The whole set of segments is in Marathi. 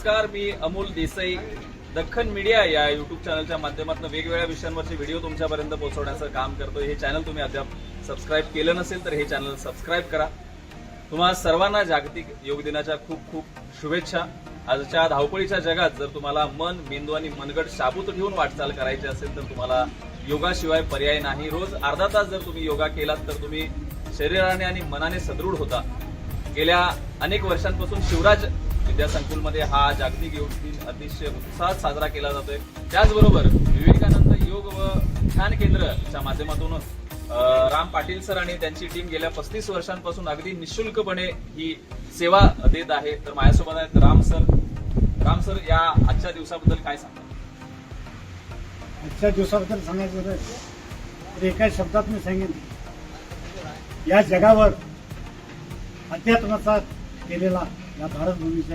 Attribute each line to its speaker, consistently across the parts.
Speaker 1: नमस्कार मी अमोल देसाई दख्खन मीडिया या युट्यूब चॅनलच्या माध्यमातून वेगवेगळ्या विषयांवरचे व्हिडिओ तुमच्यापर्यंत पोहोचवण्याचं काम करतो हे चॅनल तुम्ही अद्याप सबस्क्राईब केलं नसेल तर हे चॅनल सबस्क्राईब करा. तुम्हाला सर्वांना जागतिक योग दिनाच्या खूप खूप शुभेच्छा. आजच्या धावपळीच्या जगात जर तुम्हाला मन मेंदू आणि मनगट शाबूत ठेवून वाटचाल करायची असेल तर तुम्हाला योगाशिवाय पर्याय नाही. रोज अर्धा तास जर तुम्ही योगा केलात तर तुम्ही शरीराने आणि मनाने सदृढ होता. गेल्या अनेक वर्षांपासून शिवराज विद्यासंकुलमध्ये हा जागतिक योग दिन अतिशय उत्साहात साजरा केला जातोय. त्याचबरोबर विवेकानंद योग व ध्यान केंद्रच्या माध्यमातून राम पाटील सर आणि त्यांची टीम गेल्या पस्तीस वर्षांपासून अगदी निशुल्कपणे ही सेवा देत आहे. तर माझ्यासोबत आहेत राम सर. राम सर या आजच्या दिवसाबद्दल काय सांगा
Speaker 2: आजच्या दिवसाबद्दल सांगायचं तर तर एका शब्दात मी सांगेन. या जगावर अध्यात्माचा केलेला या भारत भूमीचा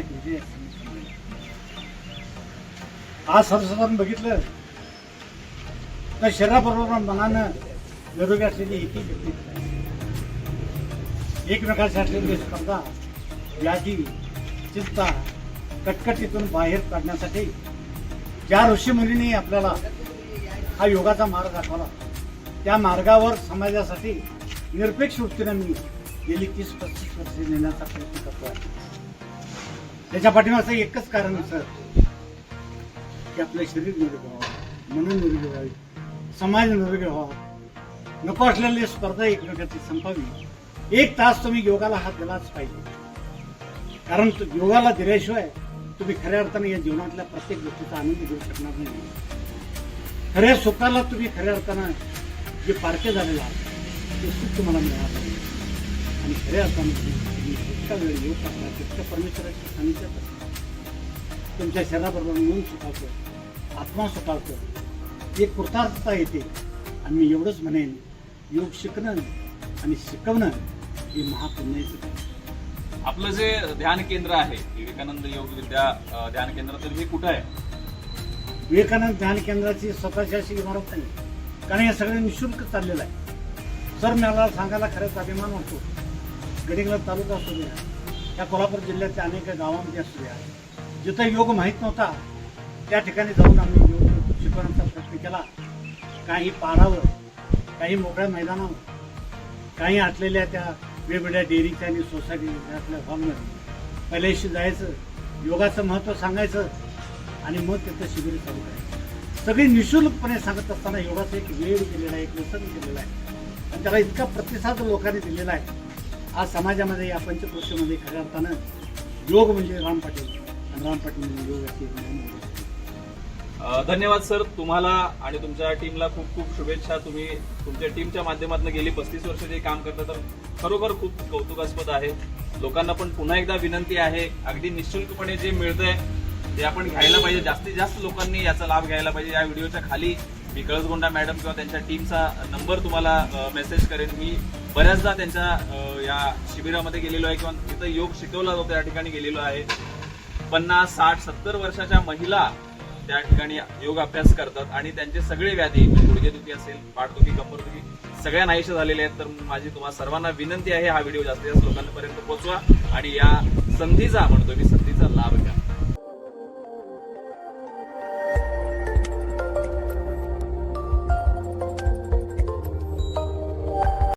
Speaker 2: आज सर्वसाधारण बघितलं. तर शरीराबरोबर मनानं निरोगी असलेली एकही व्यक्ती एकमेकांशी असलेली स्पर्धा व्याधी चिंता कटकटीतून बाहेर काढण्यासाठी ज्या ऋषीमुनींनी आपल्याला हा योगाचा मार्ग दाखवला त्या मार्गावर समाजासाठी निरपेक्ष वृत्तीनं मी गेली तीस पस्तीस वर्षे नेण्याचा प्रयत्न करतो आहे त्याच्या पाठीमागचं एकच कारण सर की आपलं शरीर निरोगी व्हावं मन निरोगी व्हावी समाज निरोगी व्हावा. नको असलेली स्पर्धा एकमेकाची संपावी. एक तास तुम्ही योगाला हात दिलाच पाहिजे. कारण योगाला दिल्याशिवाय तुम्ही खऱ्या अर्थाने या जीवनातल्या प्रत्येक गोष्टीचा आनंद घेऊ शकणार नाही. खऱ्या सुखाला तुम्ही खऱ्या अर्थानं जे पारखे झालेलं आहात ते सुख तुम्हाला मिळणार नाही. आणि खऱ्या अर्थानं तुम्ही जितका वेळ योग करता तितक्या परमेश्वराच्या सानिध्यात. तुमच्या शरीराबरोबर मन सुखावतं आत्मा सुखावतं एक कृतार्थता येते. आणि मी एवढंच म्हणेन योग शिकणं आणि शिकवणं हे महापुण्याचं.
Speaker 1: आपलं जे ध्यान केंद्र आहे विवेकानंद योग विद्या ध्यान केंद्र तर हे कुठं आहे?
Speaker 2: विवेकानंद ध्यान केंद्राची स्वतःची अशी इमारत नाही. कारण हे सगळं निशुल्क चाललेलं आहे. सर मला सांगायला खरंच अभिमान वाटतो. गडिंगला तालुका असू द्या या कोल्हापूर जिल्ह्यातल्या अनेक गावांमध्ये असू द्या जिथं योग माहीत नव्हता त्या ठिकाणी जाऊन आम्ही योग शिकवण्याचा प्रयत्न केला. काही पारावर काही मोकळ्या मैदानावर काही आटलेल्या त्या वेगवेगळ्या डेअरीच्या आणि सोसायटीच्या हॉलमध्ये पहिल्याशी जायचं योगाचं महत्त्व सांगायचं आणि मग तिथं शिबिर चालू करायचं. सगळी निशुल्कपणे सांगत असताना योगाचा एक वेळ दिलेला आहे एक व्यसन दिलेला आहे. आणि त्याला इतका प्रतिसाद लोकांनी दिलेला आहे. आज समाजामध्ये या पंचकृष्टीमध्ये खऱ्या अर्थानं योग म्हणजे राम पाटील. आणि राम पाटील म्हणजे
Speaker 1: योग धन्यवाद सर. तुम्हाला आणि तुमच्या टीमला खूप खूप शुभेच्छा. तुम्ही तुमच्या टीमच्या माध्यमातून गेली पस्तीस वर्ष जे काम करता तर खरोखर खूप कौतुकास्पद आहे. लोकांना पण पुन्हा एकदा विनंती आहे. अगदी निशुल्कपणे जे मिळतंय ते आपण घ्यायला पाहिजे. जास्तीत जास्त लोकांनी याचा लाभ घ्यायला पाहिजे. या व्हिडिओच्या खाली मी कळसगोंडा मॅडम किंवा त्यांच्या टीमचा नंबर तुम्हाला मेसेज करेन. मी बऱ्याचदा त्यांच्या या शिबिरामध्ये गेलेलो आहे किंवा तिथं योग शिकवला जातो त्या ठिकाणी गेलेलो आहे. पन्नास साठ सत्तर वर्षाच्या महिला त्या ठिकाणी योग अभ्यास करतात आणि त्यांचे सगळे व्याधी गुडघेदुखी असेल पाठदुखी कंबरदुखी सगळ्या नाहीशे झालेले आहेत. तर माझी तुम्हाला सर्वांना विनंती आहे हा व्हिडिओ जास्तीत जास्त लोकांपर्यंत पोहोचवा आणि या संधीचा म्हणतो मी संधीचा